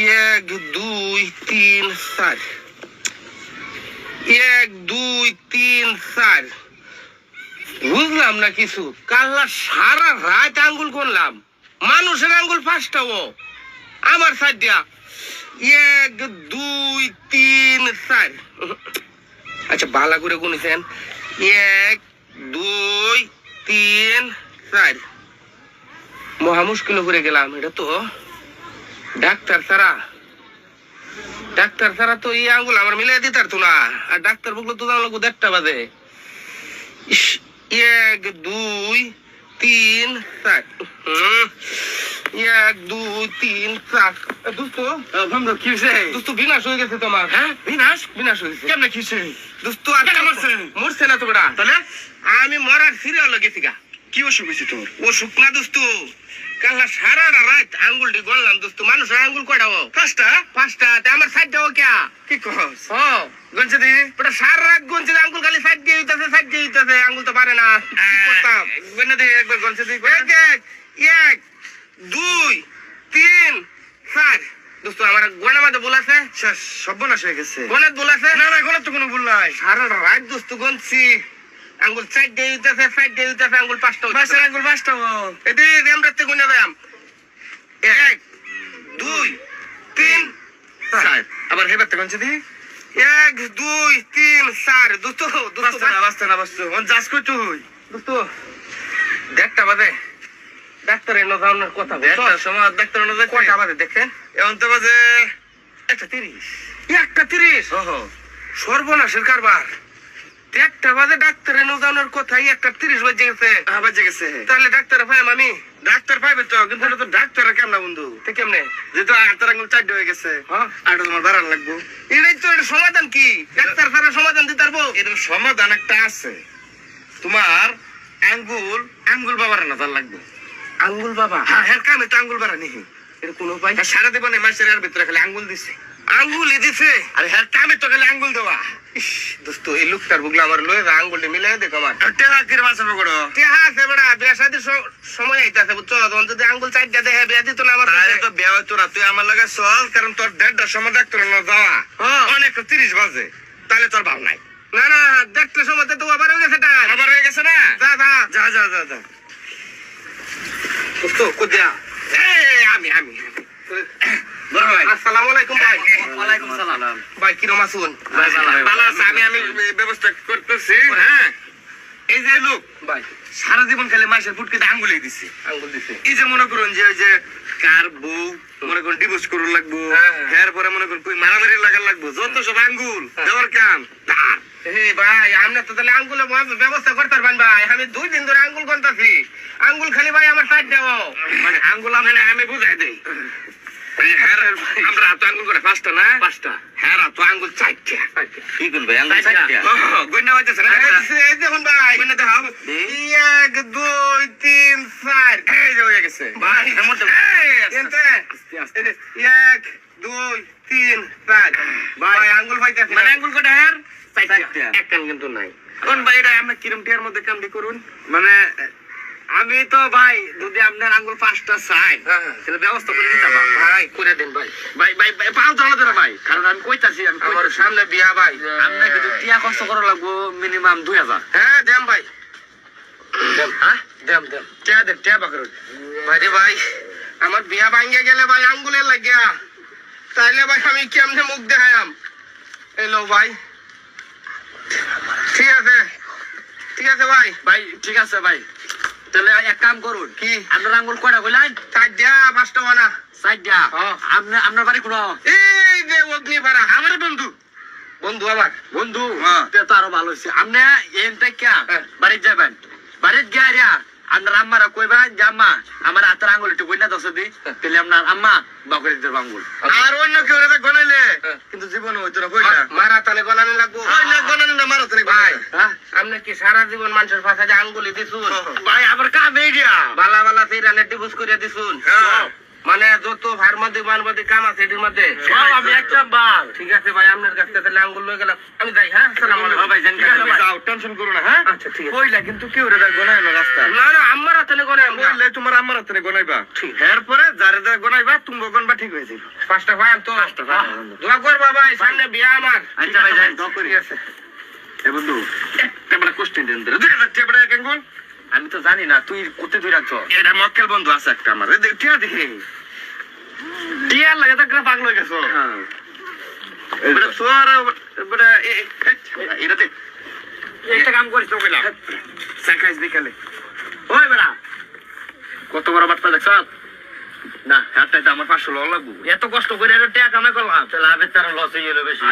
এক, দুই, তিন, চার। এক, দুই, তিন, চার। বুঝলাম না কিছু? কাল্লা সারা রাত আঙ্গুল করলাম। মানুষের আঙ্গুল আমার সাইড দিয়া এক, দুই, তিন, চার। আচ্ছা বালা করে গুনেছেন। এক, দুই, তিন, চার। মহা মুশকিল করে গেলাম, এটা তো। ডাক্তার ছাড়া। ডাক্তার ছাড়া তো এই আঙ্গুল আমার মিলাই দিতে পারতো না। আর ডাক্তার বলল তো জানলো দেড়টা বাজে? এক দুই তিন চার। এক দুই তিন চার। এ, দোস্ত। বন্ধু কি হয়েছে দোস্ত বিনাশ হয়ে গেছে তোমার। বিনাশ? বিনাশ গেছে কেমনে কি হয়েছে দোস্ত আর কেন মরছে? মরছে না তো বেটা তাহলে? আমি মরার সিরিয়াল গেছি গা। কি অসুখ হয়েছে তোর? ও শুকনা দোস্ত। কাল্লা সারা রাত আঙ্গুলটি গড়লাম দোস্ত। মানুষের আঙ্গুল কয়টা পাঁচটা পাঁচটা। তে আমার সাইডটা ও কে? কি কস? ও। গঞ্জে দি। ওটা সারা রাত আঙ্গুল খালি সাইড দিয়ে হইতাছে সাইড দিয়ে হইতাছে আঙ্গুল তো পারে না। করতাম? গনে দে একবার গঞ্জে দি এক এক এক দুই তিন চার। দোস্ত আমার গোনা মাঝে বলাছে শেষ সর্বনাশ হয়ে গেছে। গনাত বলাছে না না গনে তো কোনো ভুল নাই। সারা রাত দোস্ত গুনছি আঙ্গুল সাইড দিয়ে সাইড দিয়ে হইতাছে আঙ্গুল পাঁচটা আঙ্গুল পাঁচটা এটি রেমরাতে গুনে দেয়াম এক দুই তিন চার। আবার হেবার তো গঞ্জে দি। এক দুই তিন চার। না বাঁচতে না বাঁচতে। অন যাস দেখটা বাজে। ডাক্তার যাওয়ার কথা একটা সময় ডাক্তার না কটা বাজে দেখেন। এখন তো বাজে একটা তিরিশ। একটা তিরিশ? সর্বনাশের কারবার। একটা বাজে ডাক্তার এনে যাওয়ার কথা এই একটা তিরিশ বাজে গেছে। বাজে গেছে। তাহলে ডাক্তার পাইম আমি? ডাক্তার পাইবে তো কিন্তু এটা তো কেমন বন্ধু? তো কেমনে? যেহেতু আটার আঙ্গুল চারটে হয়ে গেছে হ্যাঁ। তোমার লাগবো। এটাই তো এটা সমাধান কি? ডাক্তার ছাড়া সমাধান দিতে পারব? এর সমাধান একটা আছে। তোমার আঙ্গুল আঙ্গুল বাবার না তার লাগবে। আঙ্গুল বাবা? হ্যাঁ হ্যাঁ কামে তো আঙ্গুল বাড়া নিহি এর কোনো উপায়? সারা দেবো না মাসের ভিতরে খালি আঙ্গুল দিছে। আঙ্গুলি দিছে। আরে হ্যাঁ কামে তো খালি আঙ্গুল দেওয়া। দোস্ত এই লোকটার বুকলা আমার লয়ে আঙ্গুলটি মিলাই দেখো আমার টেহা কিরে মাছের পকড়ো টেহা আছে বেড়া বিয়া শাদির সময় আইতাছে বুঝছ? তখন যদি আঙ্গুল চাইটা দেখে বিয়া দিত না আমার তাহলে। তো বিয়া হইতো না তুই আমার লাগে চল কারণ তোর দেড়টার সময় ডাক্তার না যাওয়া। অনেক তিরিশ বাজে তাহলে তোর ভাব নাই। না না দেখতে সময় তো আবার হয়ে গেছে টাইম আবার হয়ে গেছে না? যা যা। যা যা যা যা। দোস্ত এই, আমি আমি আসসালামু আলাইকুম ভাই। ওয়ালাইকুম সালাম। ভাই কিরম আছুন? ভালো আছে। আমি আমি ব্যবস্থা করতেছি হ্যাঁ। এই যে লোক ভাই। সারা জীবন খালি মাসের ফুটকে আঙ্গুলে দিছে। আঙ্গুল দিছে। এই যে মনে করুন যে ওই যে কার বউ মনে করুন ডিভোর্স করুন লাগবো হ্যাঁ, হ্যাঁ। পরে মনে করুন কই মারামারি লাগার লাগবো যত সব আঙ্গুল। দেওয়ার কাম তার। ভাই আমরা তো তাহলে আঙ্গুলে ব্যবস্থা করতে পারবেন ভাই। আমি দুই দিন ধরে আঙ্গুল কোনটাছি আঙ্গুল খালি ভাই আমার সাইড দেও মানে আঙ্গুল আমি আমি বুঝাই দেই। আমরা হাত আঙ্গুল করে পাঁচটা না? পাঁচটা। হ্যাঁ হাত আঙ্গুল চারটা। কি করবে? আঙ্গুল চারটা? চারটা? হইতেছে না? এই দেখুন ভাই। গন্যা দেখাও। এক দুই তিন চার। এই যে হয়ে গেছে। ভাই এক দুই তিন চার। ভাই। আঙ্গুল পাইতেছি মানে আঙ্গুল কটা হ্যাঁ? চারটা। কিন্তু নাই। কোন ভাই এটা আমরা কিরম টিয়ার মধ্যে কামড়ি করুন? মানে আমি তো ভাই যদি আপনার আঙ্গুল পাঁচটা চাই হ্যাঁ, হ্যাঁ। তাহলে ব্যবস্থা করে দিতে পারব ভাই করে দিন ভাই। ভাই ভাই ভাই পাও ধরা ধরা ভাই কারণ আমি কইতাছি আমি আমার সামনে বিয়া ভাই। আপনার কিন্তু টিয়া কষ্ট করা লাগবো মিনিমাম দুই হাজার। হ্যাঁ দেম ভাই। দেম হ্যাঁ? দেম দেম টিয়া দেন টিয়া বাকর। ভাই রে ভাই আমার বিয়া ভাঙ্গে গেলে ভাই আঙ্গুলের লাগিয়া তাইলে ভাই আমি কেমনে মুখ দেখায়াম এলো ভাই। ঠিক আছে। ঠিক আছে ভাই। ভাই ঠিক আছে ভাই। তাহলে এক কাম করুন কি? আপনার আঙ্গুল কয়টা কইলেন? চার দিয়া পাঁচটা বানা চারটা? হ্যাঁ। আপনার আপনার বাড়ি কোনো? এই যে অগ্নি ভাড়া আমার বন্ধু। বন্ধু আমার বন্ধু? হ্যাঁ। তো আরও ভালো হয়েছে আপনি এন থেকে হ্যাঁ। যাবেন? বাড়িতে গিয়ে আপনার আম্মারা কইবা যে আম্মা আমার হাতের আঙ্গুল একটু বইনা দশ দি তাহলে আপনার আম্মা বাকরে দিতে আঙ্গুল আর অন্য কেউ গনাইলে। হ্যাঁ। কিন্তু জীবন হইতো না মারা তালে গলানি লাগবো। কইলা গনানি না মারো তারে ভাই হ্যাঁ আপনি কি সারা জীবন মানুষের পাশে যে আঙ্গুলি দিছুন? ভাই আমার কাম এই দিয়া বালা বালা সেই রানের ডিভোর্স করিয়া দিছুন। হ্যাঁ। মানে যত ফার্মাদি মারমাদি কাম আছে এটির মধ্যে। আমি একটা ঠিক আছে ভাই আপনার কাছ থেকে তাহলে আঙ্গুল লয়ে গেলাম। আমি যাই হ্যাঁ আসসালামু আলাইকুম। ভাই জান যাও টেনশন করো না হ্যাঁ? আচ্ছা ঠিক আছে। কইলা কিন্তু কেউ রে না রাস্তা না না আমার হাতে গনে আমরা। কইলে তোমার আমার হাতে গোনাইবা। ঠিক। এরপরে যারে যারে গোনাইবা তুমি গনবা ঠিক হয়ে যাবে পাঁচটা ভাই তো পাঁচটা ভাই দোয়া কর বাবা এই সামনে বিয়া আমার। আচ্ছা ভাই যান ঠিক আছে। এ বন্ধু। একটা কোশ্চেন দেন দুই হাজার আমি তো জানি না তুই কোথা তুই রাখছ? এটা মক্কেল বন্ধু আছে একটা আমার। দেখ টিয়া দেখে। টিয়ার লাগে তো একটা পাগল হয়ে গেছো। একটা কাম করিস তো কইলাম সাকাইস বিকালে। ওই বেড়া। কত বড় বার্তা দেখছ? না হাতটাই তো আমার পাঁচশো লাগবো। এত কষ্ট করে টাকা কামাই করলাম। তাহলে তারা লস হয়ে গেল বেশি।